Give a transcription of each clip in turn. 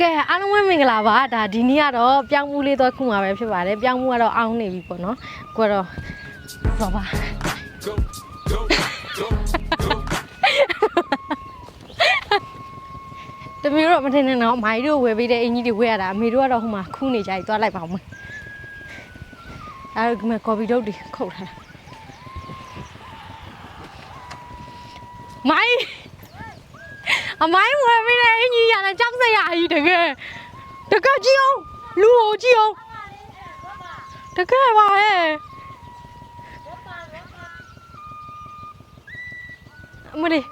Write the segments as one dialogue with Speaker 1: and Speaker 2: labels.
Speaker 1: ကဲအားလုံးပဲမင်္ဂလာပါဒါဒီနေ့ကတော့ပြောင်းမှုလေးတော့ခုမှာပဲဖြစ်ပါတယ်ပြောင်းမှုကတော့အောင်းနေပြီပေါ့နော်ကိုကတော့တော့ပါတမီတို့မထင်နဲ့တော့မိုင်းတို့ဝယ်ပေးတဲ့အင်ကြီးတွေဝယ်ရတာအမေတို့ကတော့ဟိုမှာခူးနေကြပြီသွားလိုက်ပါဦးမယ်အဲဒါကမှကော်ပီတုတ်တွေခုတ်ထားတာမိုင်းအမိုင်းဝယ်ပြီးတဲ့အင် ကြီးရတာကြောက်စရာကြီးတကယ်တကယ်ကြည့်အောင်လူကိုကြည့်အောင်တကယ်ပါဟဲ့အမလေး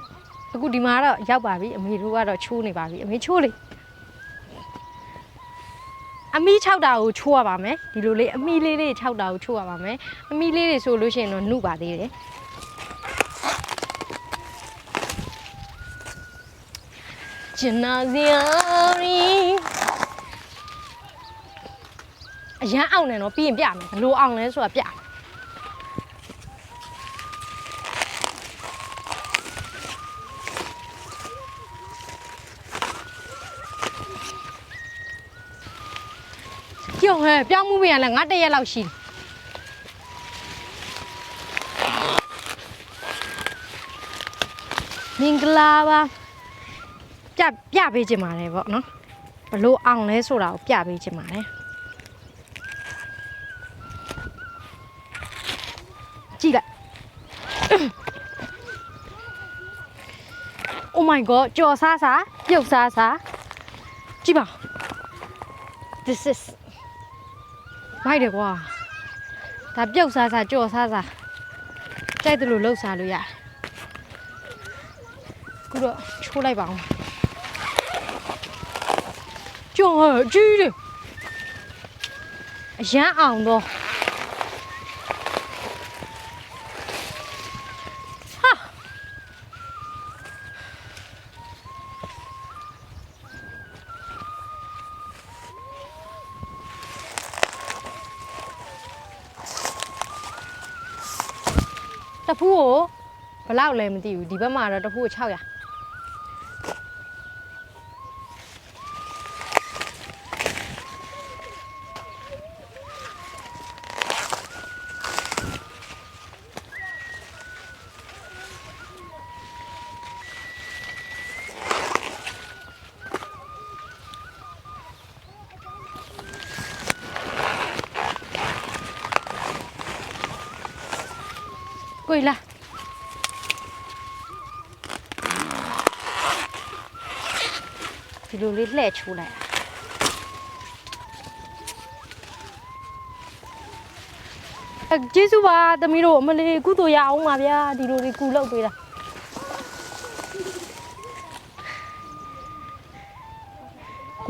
Speaker 1: အခုဒီမှာတော့ရောက်ပါပြီအမေတို့ကတော့ချိုးနေပါပြီအမေချိုးလေအမီး6တာကိုချိုးရပါမယ်ဒီလိုလေးအမီးလေးလေး6တာကိုချိုးရပါမယ်အမီးလေးတွေဆိုလို့ရှိရင်တော့နှုတ်ပါသေးတယ် ကျင်နာစရာရီအရန်အောင်နေတော့ပြီးရင်ပြမယ်ဘလို့အောင်လဲဆိုတာပြမယ်ကြောက်ဟဲ့ပြောင်းမှုမရလဲငါတစ်ရက်လောက်ရှိတယ်မင်္ဂလာပါ ပြပြပေးခြင်းပါတယ်ပေါ့နော်ဘလို့အောင်လဲဆိုတာကိုပြပေးခြင်းပါတယ်ကြည့်လိုက် Oh my god ကြော်စားစားပြုတ်စားစားကြည့်ပါ This is မိုက်တယ်ကွာဒါပြုတ်စားစားကြော်စားစားကြိုက်တယ်လို့လှုပ်စားလို့ရတယ်ခုတော့ချိုးလိုက်ပါအောင် ကြော်ဟဲ့ကြီးတယ်အရန်အောင်တော့ဟာတဖူးကိုဘယ်လောက်လဲမသိဘူးဒီဘက်မှာတော့တဖူးကို600 ကိုကြီးလာဒီလိုလေးလှဲ့ချိုးလိုက်အကျေးဇူးပါသမီးတို့အမလေးကုသိုလ်ရအောင်ပါဗျာဒီလိုလေးကူလောက်ပေးတာ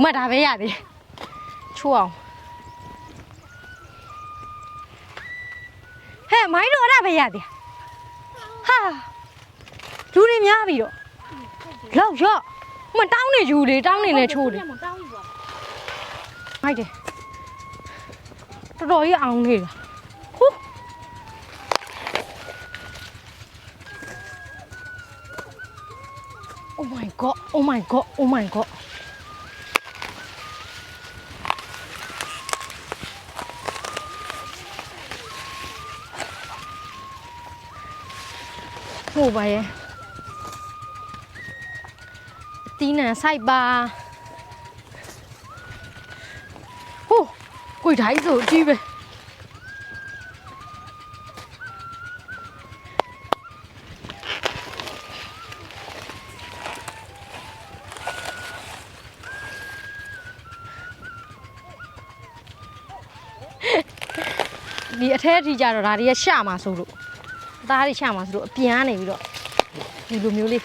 Speaker 1: မဒါပဲရသေးချိုးအောင်ဟဲ့မိုင်းတို့အဲ့ဒါပဲရသေး ဟာလူတွေများပြီတော့လောက်ရော့မတောင်းနေယူလေတောင်းနေလဲချိုးတယ်
Speaker 2: မတောင်းဘူးပါ
Speaker 1: မိုက်တယ်တော်တော်ကြီးအောင်နေတာဟူး Oh my god Oh my god Oh my god ဟိုပါရဲ့အတီးနံဆိုင်ပါဟိုးကိုယ်တိုင်းဆိုအကြီးပဲဒီအထက်အထိကြတော့ဒါတွေကရှမှာဆိုလို့အ သားတွေရှမှာဆိုလို့အပြန်ကနေပြီးတော့ဒီလိုမျိုးလေး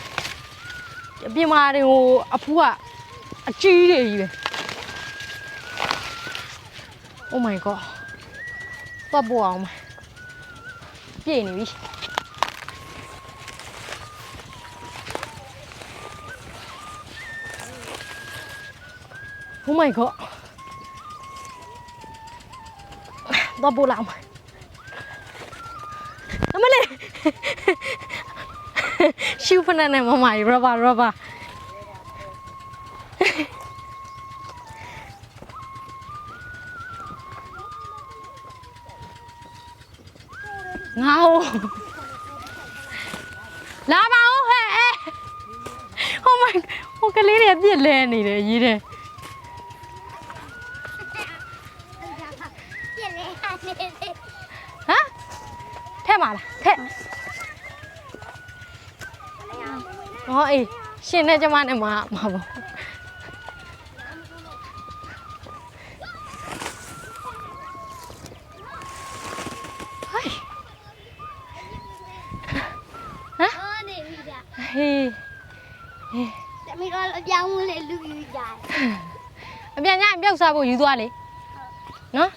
Speaker 1: အပြင်မှာတွေကိုအဖူးကအကြီးတွေကြီးပဲ Oh my god တော့ပေါ်အောင်မယ်ပြည့်နေပြီ။ Oh my god တော့ပေါ်လာအောင် အမလေးရှူဖနနဲ့မမကြီးရဘာရဘာငါ့ကိုလာပါဦးဟဲ့ဟဲ့ Oh my ဟိုကလေးတွေပြစ်လဲနေတယ်ရေးတယ်
Speaker 2: ပြက်လဲနေ
Speaker 1: တယ် ထက်ပါလားထက်ဟောအေးရှင်နဲ့ကျမနဲ့မမှာပေါ့ဟိုင်း
Speaker 2: ဟောနေပြီကြာ
Speaker 1: ဟေး
Speaker 2: သမီးတော့အပြောင်းလဲလူယူကြာ
Speaker 1: အပြန်ညပြုတ်စားဖို့ယူသွားလေနော်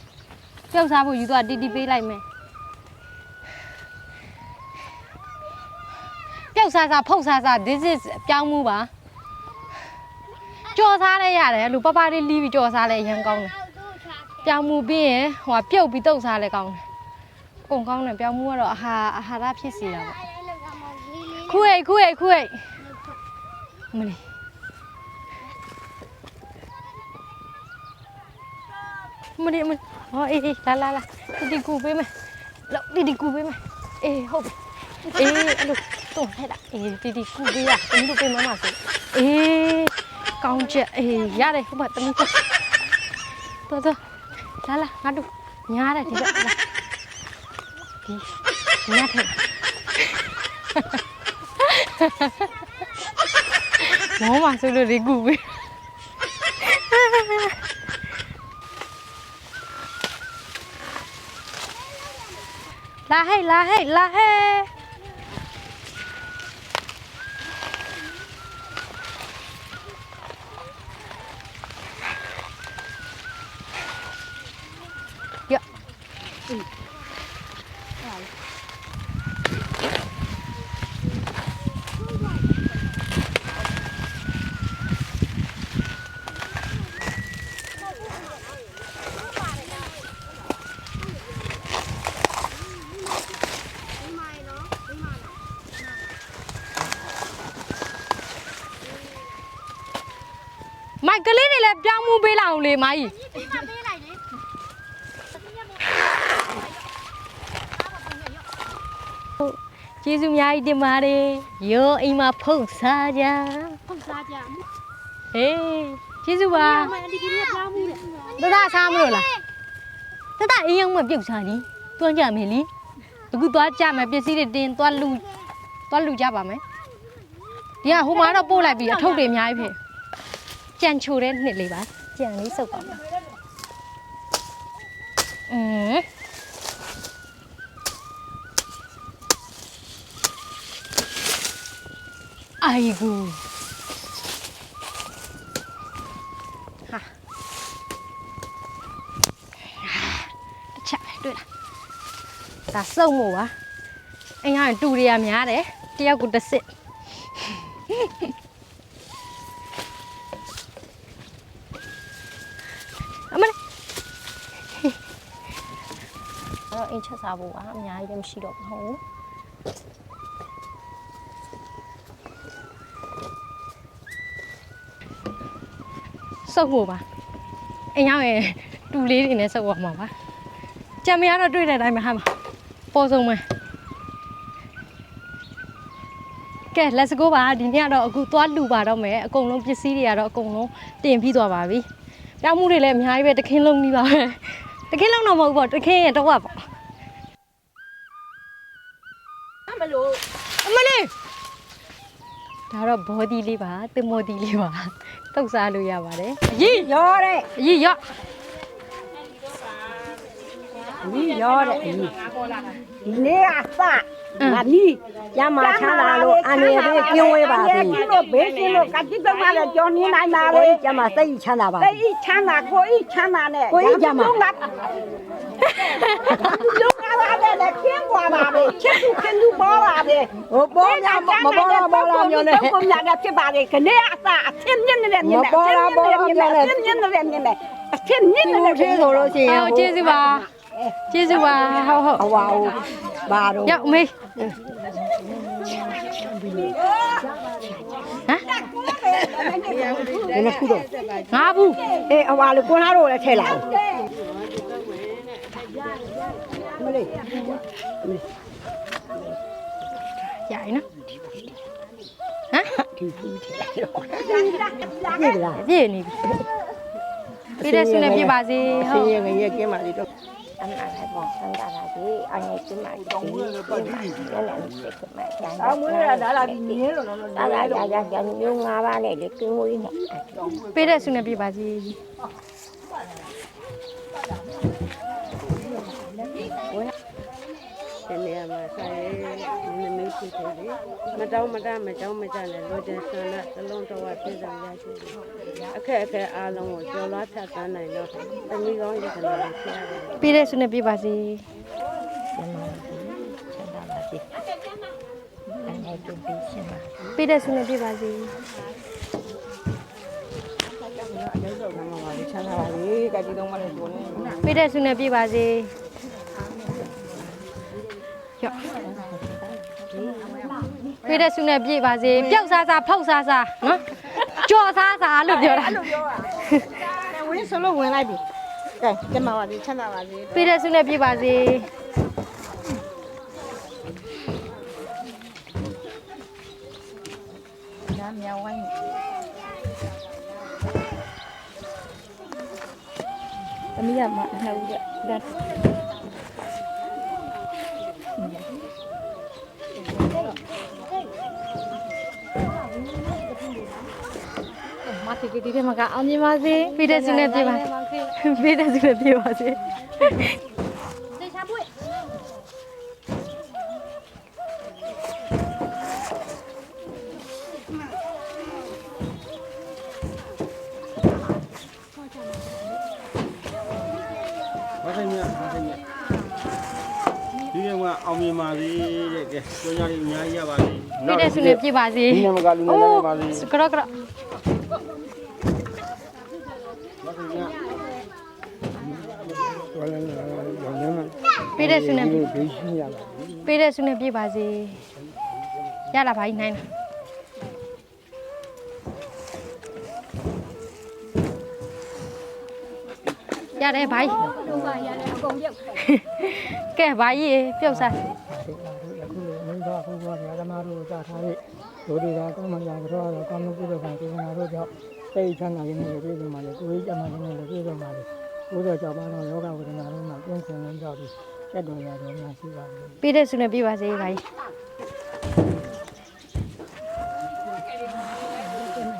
Speaker 1: ပြုတ်စားဖို့ယူသွားတီတီပေးလိုက်မယ် တ်စားစားဖုတ်စားစား this is ပြောင်းမှုပါကြော်စားလဲရတယ်အဲ့လူပပလေးလီးပြီးကြော်စားလဲအရင်ကောင်းတယ်
Speaker 2: အောက်တို့ချာ
Speaker 1: ပြောင်းမှုပြီးရင်ဟိုကပြုတ်ပြီးတုတ်စားလဲကောင်းတယ်ကုန်ကောင်းတယ်ပြောင်းမှုကတော့အာဟာအာဟာရဖြစ်စီတာပေါ့
Speaker 2: အားလည်းလောကမောင်လေးလေး
Speaker 1: ခုအိတ်ခုအိတ်ခုအိတ်မလီမလီမလီဟောအေးအေးလာလာလာတီတီကူပေးမယ်လောက်တီတီကူပေးမယ်အေးဟုတ်ပြီအေးအဲ့လို တော့ဟဲ့လားအေးတီတီကူပေးရတမီးတို့ပေးမမဆိုအေးကောင်းချက်အေးရတယ်ဟုတ်ပါတမီးတော့တော်တော်လာလာငါတို့ညားတယ်ဒီဘက်လာဒီညားထဲမောမဆို မကြီး
Speaker 2: ဒီမှာပေးလိုက်လေ
Speaker 1: ကျေးဇူးအများကြီးတင်ပါတယ်ရောအိမ်မှာဖုတ်စားကြ
Speaker 2: ဖုတ်စားကြ
Speaker 1: ဟေးကျေးဇူးပါ
Speaker 2: မန်ဒီကလေးပြောင်းမှုလေ
Speaker 1: တဒစားမလို့လားတဒအေးအောင်မပြုတ်စားလीတွန်းကြမယ်လीအခုသွားကြမယ်ပစ္စည်းတွေတင်သွားလူသွားလူကြပါမယ်ဒီကဟိုမှာတော့ပို့လိုက်ပြီအထုပ်တွေအများကြီးဖြစ်ကြံချိုတဲ့နှစ်လေးပါ ကြံလေးစုပ်ပါမယ်อืมအိုင်ဂူဟာတစ်ချက်ပဲတွေ့လားဒါစုံမို့ပါအင်္ဂါတူတွေကများတယ်တယောက်ကိုတစ်စစ်အမလေးအဲ့တော့အင်ချက် စားဖို့ပါအများကြီးလည်းမရှိတော့ဘူးဟုတ်စုပ်ဖို့ပါအင်္ဂါရဲ့တူလေးတွေနဲ့စုပ်ရမှာပါကြံမရတော့တွေ့တဲ့အတိုင်းပဲဟာမှာပေါ်ဆုံးမယ်ကဲ let's go ပါဒီနေ့ကတော့အခုသွားလူပါတော့မယ်အကုန်လုံးပစ္စည်းတွေကတော့အကုန်လုံးတင်ပြီးသွားပါပြီပြောင်းမှုတွေလည်းအများကြီးပဲတခင်းလုံးကြီးပါပဲတခင်းလုံးတော့မဟုတ်ဘူးပေါ့တခင်းရဲ့တော့ပေါ့
Speaker 3: မလို့
Speaker 1: အမလေးဒါတော့ body လေးပါတင် body လေးပါတုတ်စားလို့ရပါတယ်အကြီး
Speaker 3: ရောတဲ့
Speaker 1: အကြီးရော့
Speaker 3: ဒီရောတဲ့ဒီနေ့အစငါနီးရမချမ်းသာလို့အနေနဲ့ကျင်းဝဲပါစေဒီလိုဘေးကင်းလို့ကတိကမလည်းကြောင်းနေနိုင်ပါလေကျမစိတ်ချမ်းသာပါစိတ်ချမ်းသာကိုယ်ချမ်းသာနဲ့ကိုယ်ကြမှာလုံးကားလာတဲ့ခင်းကွာပါပဲချစ်သူခင်သူ ပေါ်ပါပဲဟိုပေါ်လာမပေါ်လာပေါ်လာမျိုးနဲ့ပုံညာနဲ့ဖြစ်ပါလေခနေ့အစအချင်းမြင့်နေတဲ့မြင့်နဲ့ပေါ်လာပေါ်လာမျိုးနဲ့အချင်းမြင့်နေတဲ့မြင့်နဲ့အချင်းမြင့်နေတဲ့သေးဆိုလို့ရှိရ
Speaker 1: ရောက်အမေဟမ်
Speaker 3: ဒီနေ့ခုတော့
Speaker 1: ငါဘူး
Speaker 3: အေးအဝါလေကိုလာတော့လည်းထဲလာအောင်မလေး
Speaker 1: ရရင်နော်ဟမ်
Speaker 3: ဒီဖူးတယ်ပြေးလား
Speaker 1: ပြည့်နေပြီပြည့်တဲ့ဆုနဲ့ပြည့်ပါစေ
Speaker 3: ဆ
Speaker 1: ဟုတ်
Speaker 3: င်းရဲငရဲကင်းပါလေတော့
Speaker 4: အမှန်ပဲပေါ့ဆန္ဒပါကြီးအနေကျမကြီးဒီနေ့ပတ်ပြီးလည်းလည်းစိတ်ကမှကျန်
Speaker 3: အမွေးရဒါလာဒီနင်းလို့နော်
Speaker 4: ဒါလာရရရမျိုးငါးပါးနဲ့လေကင်းဝေးနဲ့
Speaker 1: ပြည့်တဲ့ဆုနဲ့ပြည့်ပါစေ
Speaker 3: ဒီနေရာမှာဆိုင်နမင်းဖြစ်တယ်လေမတောင်းမတမကြောင်းမကြနဲ့လောကျန်ဆန္ဒသလုံးတော်ဝပြည့်စုံရရှိတယ်အခက်အခဲအားလုံးကိုကျော်လွှားဖြတ်သန်းနိုင်တော့တမီကောင်းရတနာလေးဖြစ်ရတယ်
Speaker 1: ပြည့်တဲ့ဆုနဲ့ပြည့်ပါစေ
Speaker 4: ကျမကြီးဆန္ဒပါကြီးအနေတူပြီးရှင်ပါ
Speaker 1: ပြည့်တဲ့ဆုနဲ့ပြည့်ပါစေ
Speaker 3: ချမ်းသာပါလေကတိတော့မလည်းပြောနေ
Speaker 1: ပြည့်တဲ့ဆုနဲ့ပြည့်ပါစေ ရော့ပြည့်တဲ့ဆုနဲ့ပြည့်ပါစေပျောက်စားစားဖောက်စားစားနော်ကြော်စားစားလို့ပြောတာ
Speaker 3: ဝင်းဆိုလို့ဝင်လိုက်ပြီကဲကျမပါလေချမ်းသာပါလေ
Speaker 1: ပြည့်တဲ့ဆုနဲ့ပြည့်ပါစေ
Speaker 4: ညာမြောင်းဝိုင်းအမေကမနှုတ်တဲ့ဒါ
Speaker 1: မတိကတိတဲ့မကအောင်မြင်ပါစေပြည့်တဲ့ဆုနဲ့ပြည့်ပါစေပြည့်တဲ့ဆုနဲ့ပြည့်ပါစေ
Speaker 5: ဘာဆိုင်မြဘာဆိုင်မြဒီကမှာအောင်မြင်ပါစေတဲ့ကဲကြောညာလေးအများကြီးရပါစေ
Speaker 1: ပြည့်တဲ့ဆုနဲ့ပြည့်ပါစေ
Speaker 5: ဒီနမကလူငယ်လည်းပါစေ
Speaker 1: ကရကရ
Speaker 5: ဘာဆိုင်မြ
Speaker 1: ပြည့်တဲ့ဆုနဲ့
Speaker 5: ဘေးရှိရပါ
Speaker 1: ပြည့်တဲ့ဆုနဲ့ပြည့်ပါစေရလာပါ E နိုင်လားရတယ်ဘာ E ကဲဘာကြီးပြုတ်စား
Speaker 6: အခုလိုမိဘဘုရားဓမ္မတို့ကြားထားတဲ့ဒုတိယကောင်းမှန်ရာကြောတော့ကောင်းမှုပြုလုပ်ခံစေနာတို့ကြောင့်စိတ်ချမ်းသာခြင်းနဲ့ပြည့်စုံပါလေကိုယ်ကြီးကျမ်းမာခြင်းနဲ့ပြည့်စုံပါလေဘုရားကြောင့်ပါတော့လောကဝေဒနာတို့မှာပြင်းစင်လုံးကြောက်ပြီး ချက်တော်ရတော်များရှိပါလေ
Speaker 1: ပြည့်တဲ့ဆုနဲ့ပြည့်ပါစေဘာကြီး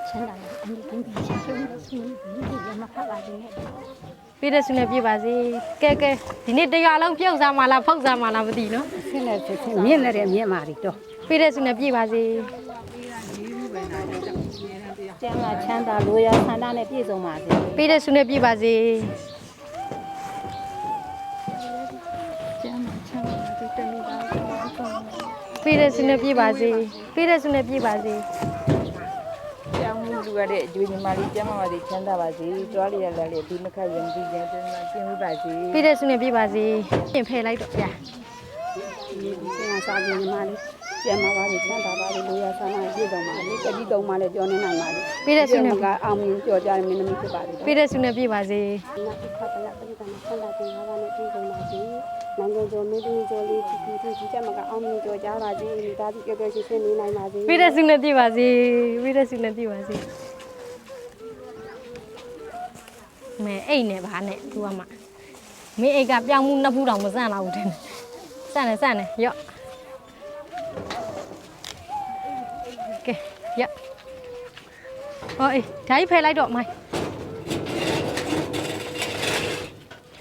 Speaker 2: ချမ်းသာတယ်အန်ဒီကင်းပြီးချက်ဆုံးလို့ဆိုရင်ဒီရမဖတ်ပါသေးနဲ့
Speaker 1: ပြည့်တဲ့ဆုနဲ့ပြည့်ပါစေကဲကဲဒီနေ့တရားလုံးပြုတ်စားမှလားဖောက်စားမှလားမသိနော်
Speaker 3: ဆင်းလဲဖြစ်ချင်းမြင့်လည်းမြင့်မာရီတော့
Speaker 1: ပြည့်တဲ့ဆုနဲ့ပြည့်ပါစေ
Speaker 4: ကျမ်းကချမ်းသာလိုရာဆန္ဒနဲ့ပြည့်စုံပါစေ
Speaker 1: ပြည့်တဲ့ဆုနဲ့ပြည့်ပါစေ ပြည့်တဲ့ဆုနဲ့ပြည့်ပါစေပြည့်တဲ့ဆုနဲ့ပြည့်ပါစေ
Speaker 4: ကျောင်းလူရတဲ့အကျွေးညီမလေးကျမ်းမာပါစေချမ်းသာပါစေတွားလျက်လည်းဒီမခတ်ရင်ဒီကျမ်းတင်မှာကျင်းဝပါစေ
Speaker 1: ပြည့်တဲ့ဆုနဲ့ပြည့်ပါစေပြင်ဖယ်လိုက်တော့ဗျာ
Speaker 3: ဆင်းရစားခြင်းညီမလေးကျမ်းမာပါလေချမ်းသာပါလေလူရဆန္ဒပြည့်စုံပါလေကတိတုံးမှလည်းပြောနေနိုင်ပါလေ
Speaker 1: ပြည့်တဲ့ဆုနဲ့
Speaker 3: ကအောင်မြင်ကြော်ကြတဲ့မင်းသမီးဖြစ်ပါလေ
Speaker 1: ပြည့်တဲ့ဆုနဲ့ပြည့်ပါစေ
Speaker 2: နာတိခတ်ပလပရိသနာဆန္ဒတင်ပါပါနဲ့ပြည်ကုန်ပါစေ နိုင်ငံကျော်မင်းသမီးကျော်လေးချီချီချီချက်မကအောင်မြင်ကြော်ကြပါစေမိသားစုကြွယ်ကြွယ်ရှင်းရှင်းနေနိုင်ပါစေ
Speaker 1: ပြည့်တဲ့ဆုနဲ့ပြည့်ပါစေပြည့်တဲ့ဆုနဲ့ပြည့်ပါစေမဲအိတ်နဲ့ဗာနဲ့သူကမှမင်းအိတ်ကပြောင်းမှုနှစ်ဖူးတောင်မစန့်တော့ဘူးတဲ့စန့်နေစန့်နေရော့ကဲရော့ဟောအေးဓာတ်ကြီးဖယ်လိုက်တော့မိုင်း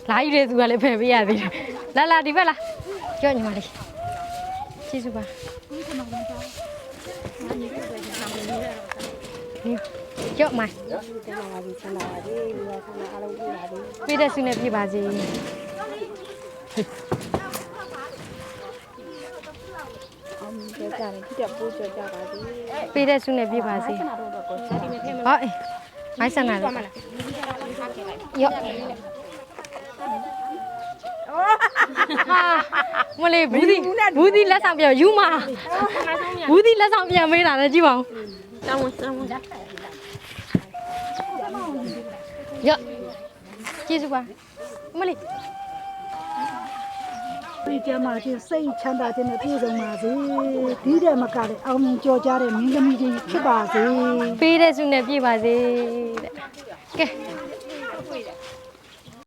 Speaker 1: လာကြီးလေသူကလည်းဖယ်ပေးရသေးတယ် လာလာဒီဘက်လာကြော့ညီမလေးကျေးဇူးပါနီကြော့မိုင်း
Speaker 2: ကျမ်းမာပါစေချမ်းသာပါစေလူရဆန္ဒအားလုံးပြည့်ပါစေ
Speaker 1: ပြည့်တဲ့ဆုနဲ့ပြည့်ပါစေ
Speaker 2: အောင်မြင်ကြော်ကြတယ်ဒီတက်ပိုးကြော်ကြပါစေ
Speaker 1: ပြည့်တဲ့ဆုနဲ့ပြည့်ပါစေ
Speaker 2: ဆန္ဒတော့တော့ကိုစားဒီမဲ့ထဲမှာ
Speaker 1: ဟောအေးမိုင်းဆန်လာလေရော့ဟာ မလေးဘူးဒီဘူးဒီလက်ဆောင်ပြန်ယူမဘူးဒီလက်ဆောင်ပြန်မေးတာလည်းကြည့်ပါဦးတောင်းဝင်တောင်းဝင်ရော့ကျေးဇူးပါမလေး
Speaker 6: ဒီကျမချင်းစိတ်ချမ်းသာခြင်းနဲ့ပြည့်စုံပါစေဒီတဲ့မကလည်းအောင်မြင်ကြော်ကြားတဲ့မင်းသမီးကြီးဖြစ်ပါစေ
Speaker 1: ပေးတဲ့စုနဲ့ပြည့်ပါစေတဲ့ကဲ